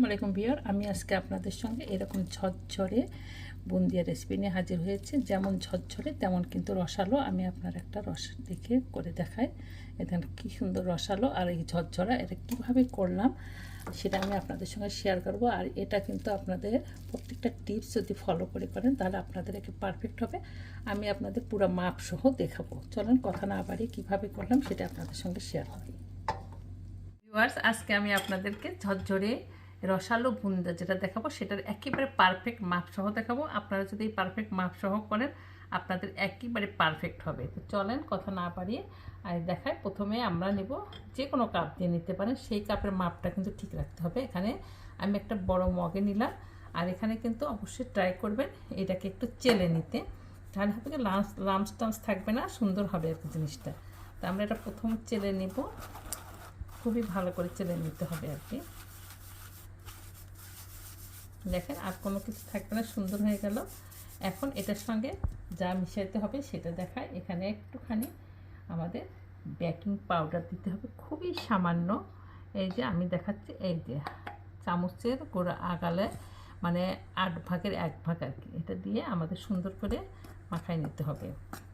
আসসালামাইকুম বিয়ার আমি আজকে আপনাদের সঙ্গে এরকম ঝরঝরে বুন্দিয়া রেসিপি নিয়ে হাজির হয়েছে। যেমন ঝরঝরে, তেমন কিন্তু রসালো। আমি আপনার একটা রস দেখে করে দেখাই। এখানে কি সুন্দর রসালো। আর এই ঝরঝরা, এটা কীভাবে করলাম সেটা আমি আপনাদের সঙ্গে শেয়ার করব। আর এটা কিন্তু আপনাদের প্রত্যেকটা টিপস যদি ফলো করে করেন, তাহলে আপনাদের একে পারফেক্ট হবে। আমি আপনাদের পুরো মাপ সহ দেখাবো। চলেন, কথা না বাড়ি কীভাবে করলাম সেটা আপনাদের সঙ্গে শেয়ার করি। আজকে আমি আপনাদেরকে ঝরঝরে রসালো বুন্দা যেটা দেখাবো, সেটার একেবারে পারফেক্ট মাপ সহ দেখাবো। আপনারা যদি এই পারফেক্ট মাপ সহ করেন, আপনাদের একেবারে পারফেক্ট হবে। তো চলেন কথা না পারিয়ে আর দেখায় প্রথমে আমরা নেব যে কোনো কাপ দিয়ে নিতে পারেন, সেই কাপের মাপটা কিন্তু ঠিক রাখতে হবে। এখানে আমি একটা বড় মগে নিলাম আর এখানে কিন্তু অবশ্যই ট্রাই করবেন এটাকে একটু চেলে নিতে। তাহলে হবে লাঞ্চ লামস টামস থাকবে না, সুন্দর হবে আর জিনিসটা। তো আমরা এটা প্রথম চেলে নেব। খুবই ভালো করে চেলে নিতে হবে আর কি। দেখেন আর কোনো কিছু থাকবে না, সুন্দর হয়ে গেল। এখন এটার সঙ্গে যা মিশাইতে হবে সেটা দেখায়। এখানে একটুখানি আমাদের বেকিং পাউডার দিতে হবে। খুবই সামান্য। এই যে আমি দেখাচ্ছি, এই যে চামচের গোড়া আগালে মানে আট ভাগের এক ভাগ আর কি, এটা দিয়ে আমাদের সুন্দর করে মাখায় নিতে হবে।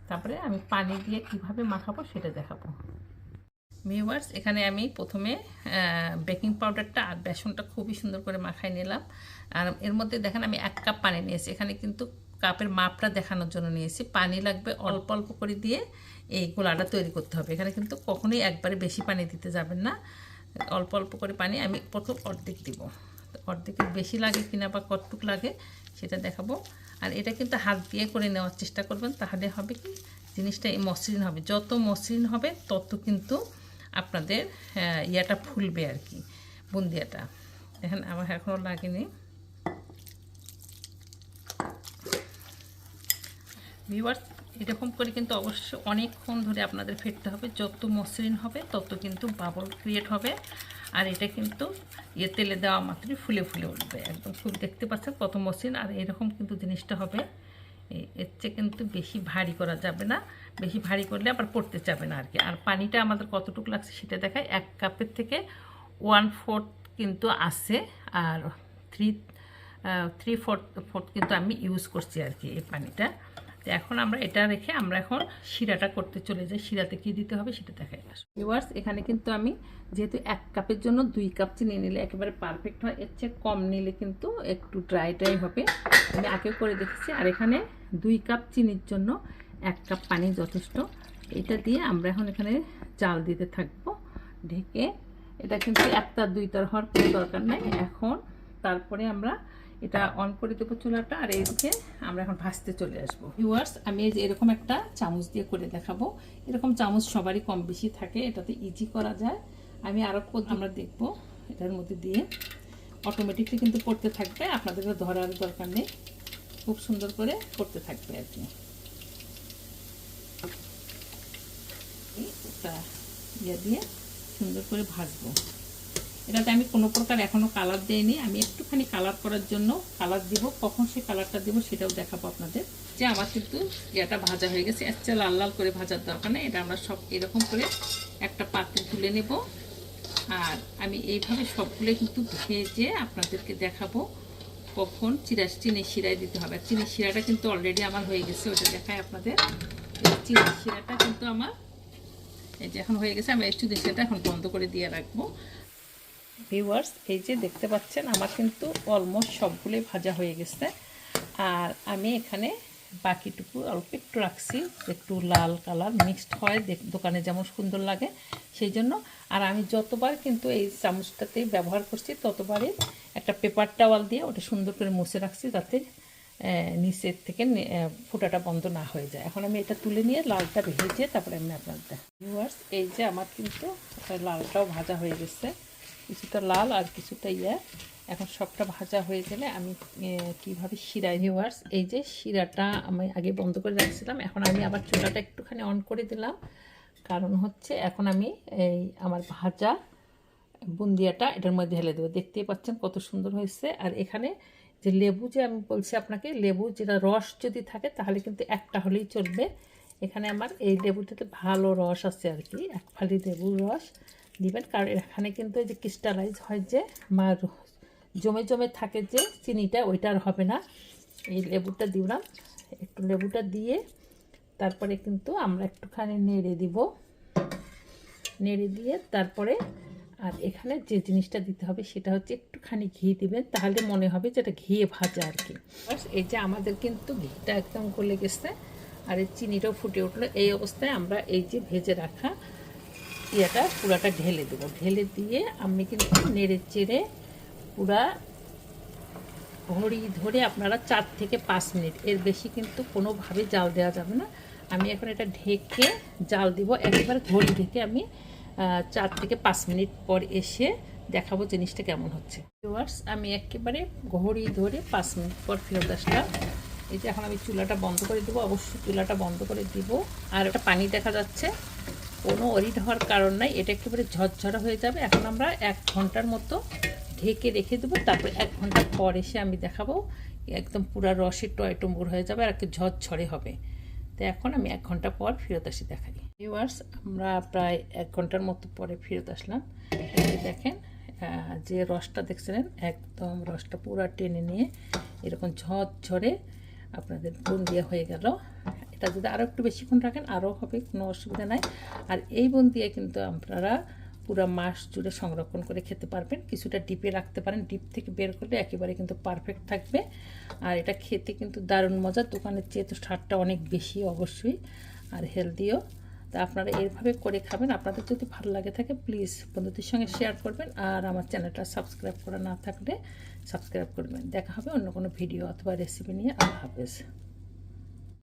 তারপরে আমি পানি দিয়ে কীভাবে মাখাবো সেটা দেখাবো। ভিউয়ার্স এখানে আমি প্রথমে বেকিং পাউডারটা আর বেসনটা খুবই সুন্দর করে মাখাই নিলাম। আর এর মধ্যে দেখেন আমি এক কাপ পানি নিয়েছি। এখানে কিন্তু কাপের মাপটা দেখানোর জন্য নিয়েছি। পানি লাগবে অল্প অল্প করে দিয়ে এই গোলাটা তৈরি করতে হবে। এখানে কিন্তু কখনোই একবারে বেশি পানি দিতে যাবেন না। অল্প অল্প করে পানি আমি প্রথম অর্ধেক দিব। অর্ধেকের বেশি লাগে কিনা বা কতটুক লাগে সেটা দেখাবো। আর এটা কিন্তু হাত দিয়ে করে নেওয়ার চেষ্টা করবেন, তাহলে হবে কি? জিনিসটা এই মসৃণ হবে। যত মসৃণ হবে, তত কিন্তু আপনাদের ইয়াটা ফুলবে আর কি, বুন্দিয়াটা। এখন আমার এখনও লাগেনি। ভিউয়ার্স এরকম করে কিন্তু অবশ্যই অনেকক্ষণ ধরে আপনাদের ফেটতে হবে, যত মসৃণ হবে, তত কিন্তু বাবল ক্রিয়েট হবে। আর এটা কিন্তু ইয়ে তেলে দেওয়া মাত্রই ফুলে ফুলে উঠবে, একদম খুব দেখতে পাচ্ছেন কত মসৃণ, আর এরকম কিন্তু জিনিসটা হবে। এর চেয়ে কিন্তু বেশি ভারী করা যাবে না। বেশি ভারী করলে আবার পড়তে যাবে না আর কি আর পানিটা আমাদের কতটুকু লাগছে সেটা দেখায় এক কাপের থেকে ওয়ান ফোর্থ কিন্তু আছে। আর থ্রি থ্রি ফোর্থ ফোর্থ কিন্তু আমি ইউজ করছি আর কি এই পানিটা। তো এখন আমরা এটা রেখে আমরা এখন শিরাটা করতে চলে যাই। শিরাতে কি দিতে হবে সেটা দেখাই। ভিউয়ার্স এখানে কিন্তু আমি যেহেতু এক কাপের জন্য দুই কাপ চিনি নিলে একেবারে পারফেক্ট হয়, এর চেয়ে কম নিলে কিন্তু একটু ড্রাই ড্রাই হবে। আমি আগেও করে দেখেছি, আর এখানে দুই কাপ চিনির জন্য এক কাপ পানি যথেষ্ট। এটা দিয়ে আমরা এখন এখানে চাল দিতে থাকব। ঢেকে এটা কিন্তু একটা দুই তর হওয়ার কোনো দরকার নাই। এখন তারপরে আমরা এটা অন করে দেবো চুলাটা, আর এইদিকে আমরা এখন ভাসতে চলে আসব। ভিউয়ার্স আমি এই যে এরকম একটা চামচ দিয়ে করে দেখাবো। এরকম চামচ সবারই কম বেশি থাকে, এটাতে ইজি করা যায়। আমি আরও আমরা দেখব এটার মধ্যে দিয়ে। অটোমেটিকলি কিন্তু করতে থাকবে আপনাদের ধরার দরকার নেই। খুব সুন্দর করে করতে থাকবে আর কি। ইয়ে দিয়ে সুন্দর করে ভাজবো। এটাতে আমি কোনো প্রকার এখনও কালার দিইনি। আমি একটুখানি কালার করার জন্য কালার দিব, কখন সে কালারটা দেবো সেটাও দেখাবো আপনাদের। যে আমার কিন্তু এটা ভাজা হয়ে গেছে চেয়ে লাল লাল করে ভাজার দরকার নেই। এটা আমরা সব এরকম করে একটা পাত্রে তুলে নেব। আর আমি এইভাবে সবগুলো কিন্তু ভেজে আপনাদেরকে দেখাবো কখন চিরা, চিনি শিরায় দিতে হবে। চিনি শিরাটা কিন্তু অলরেডি আমার হয়ে গেছে, ওটা দেখায় আপনাদের। চিনি শিরাটা কিন্তু আমার এই যে এখন হয়ে গেছে আমি চুদি শিরাটা এখন বন্ধ করে দিয়ে রাখব। ভিউয়ার্স এই যে দেখতে পাচ্ছেন, আমার কিন্তু অলমোস্ট সবগুলোই ভাজা হয়ে গেছে। আর আমি এখানে বাকিটুকু অল্প একটু রাখছি, একটু লাল কালার মিক্সড হয় দোকানে যেমন সুন্দর লাগে, সেই জন্য। আর আমি যতবার কিন্তু এই চামচটাতে ব্যবহার করছি, ততবারই একটা পেপার টাওয়াল দিয়ে ওটা সুন্দর করে মুছে রাখছি যাতে নিচের থেকে ফোটাটা বন্ধ না হয়ে যায়। এখন আমি এটা তুলে নিয়ে লালটা ভেজে তারপরে আমি আপনার ভিউয়ার্স এই যে আমার কিন্তু লালটাও ভাজা হয়ে গেছে। কিছুটা লাল আর কিছুটা ইয়ে। এখন সবটা ভাজা হয়ে গেলে আমি কীভাবে শিরায় ভিউয়ার্স এই যে শিরাটা আমি আগে বন্ধ করে রাখছিলাম, এখন আমি আবার চুলাটা একটুখানি অন করে দিলাম। কারণ হচ্ছে এখন আমি এই আমার ভাজা বুন্দিয়াটা এটার মধ্যে ঢেলে দেবো। দেখতেই পাচ্ছেন কত সুন্দর হয়েছে। আর এখানে যে লেবু যে আমি বলছি আপনাকে, লেবু যেটা রস যদি থাকে তাহলে কিন্তু একটা হলেই চলবে। এখানে আমার এই লেবুটাতে ভালো রস আছে আর কি, এক ফালি লেবুর রস। দিবেন। কারণ এখানে কিন্তু এই যে ক্রিস্টালাইজ হয় যে, আমার জমে জমে থাকে যে চিনিটা, ওইটা আর হবে না। এই লেবুটা দিলাম। একটু লেবুটা দিয়ে তারপরে কিন্তু আমরা একটুখানি নেড়ে দিব। নেড়ে দিয়ে তারপরে আর এখানে যে জিনিসটা দিতে হবে সেটা হচ্ছে একটুখানি ঘি দিবেন, তাহলে মনে হবে যে এটা ঘিয়ে ভাজা আর কি। এই যে আমাদের কিন্তু ঘিটা একদম গলে গেছে। আর এই চিনিটাও ফুটে উঠল। এই অবস্থায় আমরা এই যে ভেজে রাখা ইয়েটা পুরাটা ঢেলে দেবো। ঢেলে দিয়ে আমি কিন্তু নেড়ে চেড়ে পুরা ঘড়ি ধরে আপনারা চার থেকে পাঁচ মিনিট, এর বেশি কিন্তু কোনোভাবে জাল দেওয়া যাবে না। আমি এখন এটা ঢেকে জাল দিব, একেবারে ঘড়ি ঢেকে আমি চার থেকে পাঁচ মিনিট পর এসে দেখাবো জিনিসটা কেমন হচ্ছে। ভিউয়ার্স, আমি একেবারে ঘড়ি ধরে পাঁচ মিনিট পর ফেরত আসলাম। এই যে এখন আমি চুলাটা বন্ধ করে দেবো, অবশ্যই চুলাটা বন্ধ করে দিব। আর একটা পানি দেখা যাচ্ছে। কোনো অরিড হওয়ার কারণ নাই, এটা একেবারে ঝরঝরা হয়ে যাবে। এখন আমরা এক ঘণ্টার মতো ঢেকে রেখে দেবো, তারপরে এক ঘণ্টা পর এসে আমি দেখাবো, একদম পুরো রসের টয়টম্বুর হয়ে যাবে আর একটু ঝরঝরে হবে। তো এখন আমি এক ঘণ্টা পর ফেরত আসি দেখাই। ভিউয়ার্স আমরা প্রায় এক ঘণ্টার মতো পরে ফেরত আসলাম। দেখেন যে রসটা দেখছিলেন একদম রসটা পুরো টেনে নিয়ে এরকম ঝরঝরে আপনাদের বন্দিয়া হয়ে গেল। এটা যদি আরও একটু বেশিক্ষণ রাখেন আরও হবে, কোনো অসুবিধা নাই। আর এই বন্দিয়া কিন্তু আপনারা পুরো মাস জুড়ে সংরক্ষণ করে খেতে পারবেন। কিছুটা ডিপে রাখতে পারেন। ডিপ থেকে বের করলে একেবারে কিন্তু পারফেক্ট থাকবে। আর এটা খেতে কিন্তু দারুণ মজা। দোকানের চেয়ে তো স্বাদটা অনেক বেশি অবশ্যই আর হেলদিও। তা আপনারা এইভাবে করে খাবেন। আপনাদের যদি ভালো লাগে থাকে, প্লিজ বন্ধুদের সঙ্গে শেয়ার করবেন। আর আমার চ্যানেলটা সাবস্ক্রাইব করা না থাকলে সাবস্ক্রাইব করবেন। দেখা হবে অন্য কোনো ভিডিও অথবা রেসিপি নিয়ে। আল্লাহ হাফেজ।